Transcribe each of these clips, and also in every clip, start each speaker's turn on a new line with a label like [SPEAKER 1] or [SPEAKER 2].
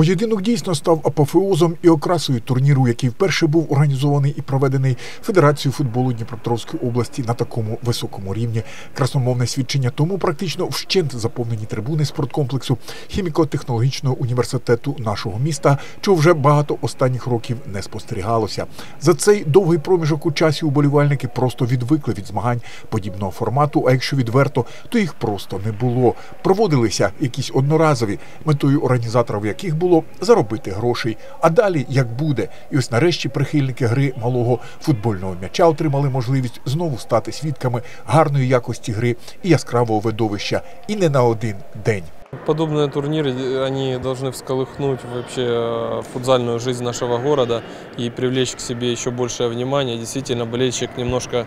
[SPEAKER 1] Поєдинок дійсно став апофеозом і окрасою турніру, який вперше був організований і проведений Федерацією футболу Дніпропетровської області на такому високому рівні. Красномовне свідчення тому практично вщент заповнені трибуни спорткомплексу хіміко-технологічного університету нашого міста, чого вже багато останніх років не спостерігалося. За цей довгий проміжок у часі уболівальники просто відвикли від змагань подібного формату. А якщо відверто, то їх просто не було. Проводилися якісь одноразові метою організаторів яких було заробити грошей. А далі як буде, і ось нарешті прихильники гри малого футбольного м'яча отримали можливість знову стати свідками гарної якості гри і яскравого видовища, і не на один день.
[SPEAKER 2] Подобные турниры, они должны всколыхнуть вообще э, футзальную жизнь нашего города и привлечь к себе еще большее внимание. Действительно, болельщик немножко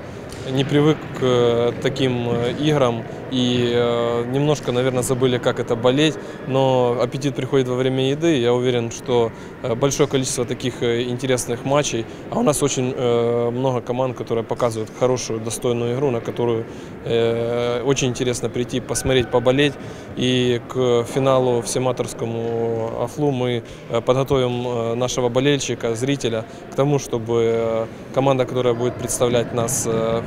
[SPEAKER 2] не привык к э, таким э, играм и немножко, наверное, забыли, как это болеть. Но аппетит приходит во время еды. Я уверен, что большое количество таких интересных матчей. А у нас очень много команд, которые показывают хорошую, достойную игру, на которую очень интересно прийти, посмотреть, поболеть. И к финалу всематорскому АФЛУ мы э, подготовим э, нашего болельщика, зрителя к тому, чтобы э, команда, которая будет представлять нас в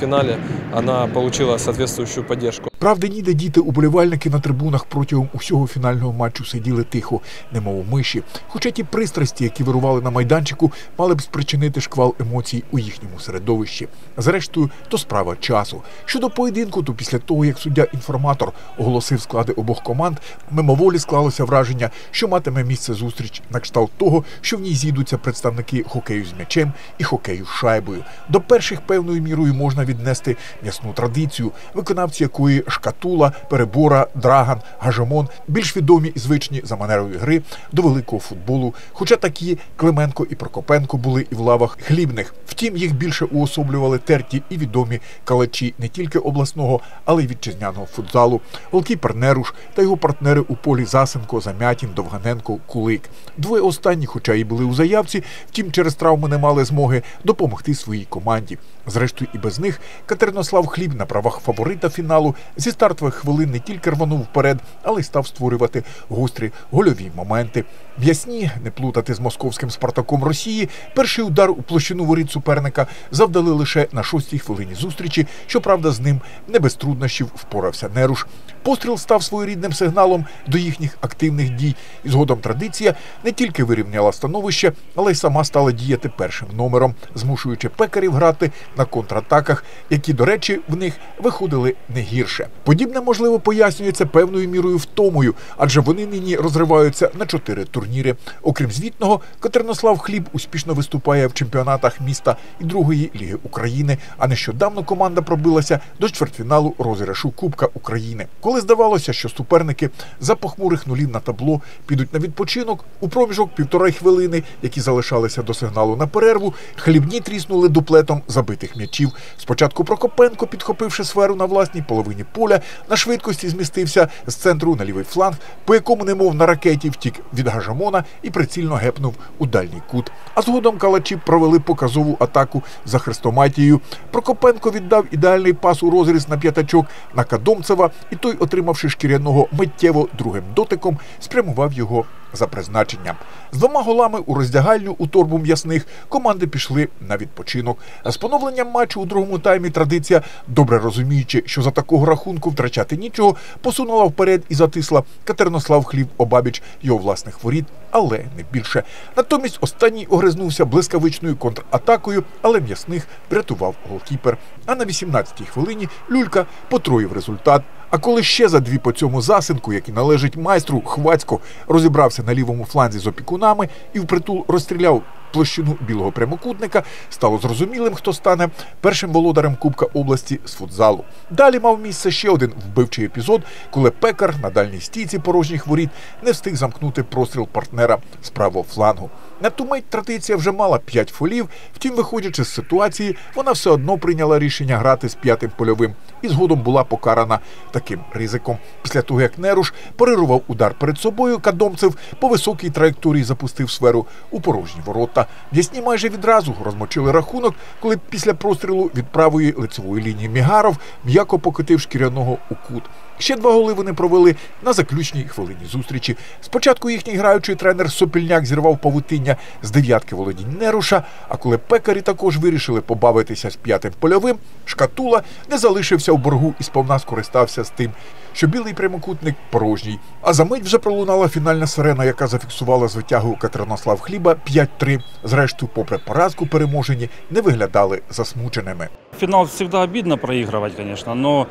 [SPEAKER 2] финале, она получила соответствующую поддержку.
[SPEAKER 1] Правда, ніде діти уболівальники на трибунах протягом усього фінального матчу сиділи тихо, немов миші. Хоча ті пристрасті, які вирували на майданчику, мали б спричинити шквал емоцій у їхньому середовищі. Зрештою, то справа часу. Щодо поєдинку, то після того, як суддя-інформатор оголосив склади обох команд, мимоволі склалося враження, що матиме місце зустріч на кшталт того, що в ній зійдуться представники хокею з м'ячем і хокею з шайбою. До перших певною мірою можна віднести м'ясну традицію, виконавці якої шкатула, перебора, драган, гажемон більш відомі і звичні за манерою гри до великого футболу. Хоча такі Клименко і Прокопенко були і в лавах хлібних. Втім, їх більше уособлювали терті і відомі калачі не тільки обласного, але й вітчизняного футзалу. Голкіпер Неруш та його партнери у полі Засенко, Замятін, Довганенко, Кулик. Двоє останні, хоча і були у заявці, втім, через травми не мали змоги допомогти своїй команді. Зрештою, і без них Катеринослав Хліб на правах фаворита фіналу зі стартових хвилин не тільки рванув вперед, але й став створювати гострі гольові моменти. В'ясні не плутати з московським Спартаком Росії. Перший удар у площину воріт суперника завдали лише на шостій хвилині зустрічі. Щоправда, з ним не без труднощів впорався Неруш. Постріл став своєрідним сигналом до їхніх активних дій. І згодом традиція не тільки вирівняла становище, але й сама стала діяти першим номером, змушуючи пекарів грати на контратаках, які, до речі, в них виходили не гірше. Подібне можливо пояснюється певною мірою втомою, адже вони нині розриваються на чотири турніри. Окрім звітного, Катеринослав Хліб успішно виступає в чемпіонатах міста і другої ліги України. А нещодавно команда пробилася до чвертьфіналу розіграшу Кубка України. Коли здавалося, що суперники за похмурих нулів на табло підуть на відпочинок у проміжок півтори хвилини, які залишалися до сигналу на перерву, хлібні тріснули дуплетом забитих м'ячів. Спочатку Прокопенко, підхопивши сферу на власній половині поля, на швидкості змістився з центру на лівий фланг, по якому, немов на ракеті, втік від гажамона і прицільно гепнув у дальній кут. А згодом калачі провели показову атаку за хрестоматією. Прокопенко віддав ідеальний пас у розріз на п'ятачок на Кадомцева, і той, отримавши шкіряного миттєво другим дотиком, спрямував його за призначенням. З двома голами у роздягальню у торбу м'ясних команди пішли на відпочинок. З поновленням матчу у другому таймі традиція, добре розуміючи, що за такого рахунку втрачати нічого, посунула вперед і затисла Катернослав Хліб обабіч його власних воріт, але не більше. Натомість останній огризнувся блискавичною контратакою, але м'ясних врятував голкіпер. А на 18-й хвилині Люлька потроїв результат. А коли ще за дві по цьому засинку, який належить майстру, Хвацько розібрався на лівому фланзі з опікунами і впритул розстріляв площину білого прямокутника, стало зрозумілим, хто стане першим володарем Кубка області з футзалу. Далі мав місце ще один вбивчий епізод, коли пекар на дальній стійці порожніх воріт не встиг замкнути простріл партнера з правого флангу. На ту мить традиція вже мала п'ять фолів, втім, виходячи з ситуації, вона все одно прийняла рішення грати з п'ятим польовим і згодом була покарана таким ризиком. Після того, як Неруш парирував удар перед собою, Кадомцев по високій траєкторії запустив сферу у порожні ворота. М'ясні майже відразу розмочили рахунок, коли після прострілу від правої лицевої лінії Мігаров м'яко покотив шкіряного у кут. Ще два голи вони провели на заключній хвилині зустрічі. Спочатку їхній граючий тренер Сопільняк зірвав павутиння з дев'ятки володінь Неруша. А коли пекарі також вирішили побавитися з п'ятим польовим, шкатула не залишився в боргу і сповна скористався з тим, що білий прямокутник порожній. А за мить вже пролунала фінальна сирена, яка зафіксувала звитягу Катеринослав Хліба 5-3. Зрештою, попри поразку переможені, не виглядали засмученими.
[SPEAKER 3] Финал всегда обидно проигрывать, конечно, но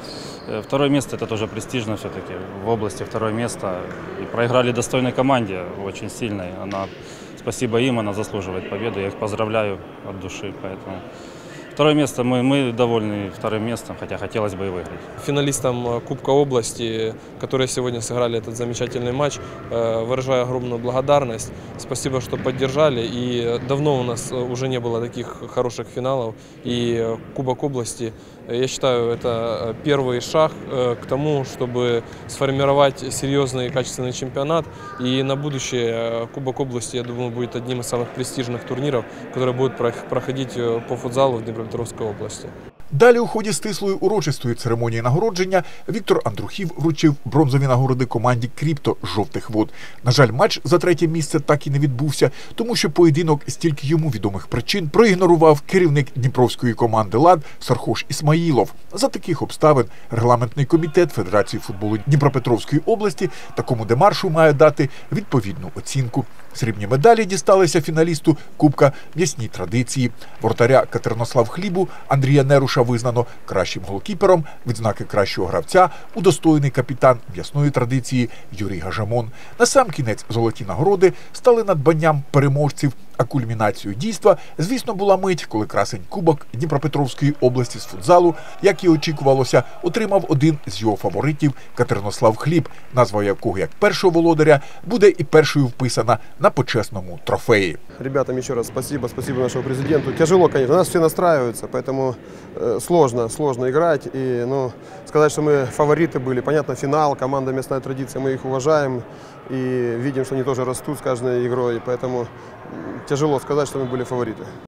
[SPEAKER 3] э, второе место это тоже престижно все-таки. В области второе место. И проиграли достойной команде, очень сильной. Она, спасибо им, она заслуживает победы. Я их поздравляю от души, поэтому... Второе место, мы, мы довольны вторым местом, хотя хотелось бы и выиграть.
[SPEAKER 2] Финалистам э, Кубка области, которые сегодня сыграли этот замечательный матч, э, выражаю огромную благодарность. Спасибо, что поддержали. И давно у нас э, уже не было таких хороших финалов. И Кубок области, я считаю, это э, первый шаг э, к тому, чтобы сформировать серьезный и качественный чемпионат. И на будущее э, Кубок области, я думаю, будет одним из самых престижных турниров, который будет прох- проходить по футзалу в Днепропетровской области.
[SPEAKER 1] Далі у ході стислої урочистої церемонії нагородження Віктор Андрухів вручив бронзові нагороди команді Кріпто жовтих вод. На жаль, матч за третє місце так і не відбувся, тому що поєдинок з тільки йому відомих причин проігнорував керівник дніпровської команди Лад Сархош Ісмаїлов. За таких обставин регламентний комітет Федерації футболу Дніпропетровської області такому демаршу має дати відповідну оцінку. Срібні медалі дісталися фіналісту Кубка м'ясні традиції. Вратаря Катернослав Хлібу Андрія Неруша визнано кращим голкіпером, відзнаки кращого гравця, удостоєний капітан м'ясної традиції Юрій Гажамон. На сам кінець золоті нагороди стали надбанням переможців. А кульмінацією дійства, звісно, була мить, коли красень Кубок Дніпропетровської області з футзалу, як і очікувалося, отримав один з його фаворитів Катеринослав Хліб, назва якого як першого володаря буде і першою вписана на почесному трофеї.
[SPEAKER 4] Ребятам еще раз спасибо, спасибо нашему президенту. Тяжело, конечно, нас все настраиваются, поэтому э, сложно, сложно играть. И, ну, сказать, что мы фавориты были, понятно, финал, команда местная традиция, мы их уважаем и видим, что они тоже растут с каждой игрой, поэтому м, тяжело сказать, что мы были фавориты.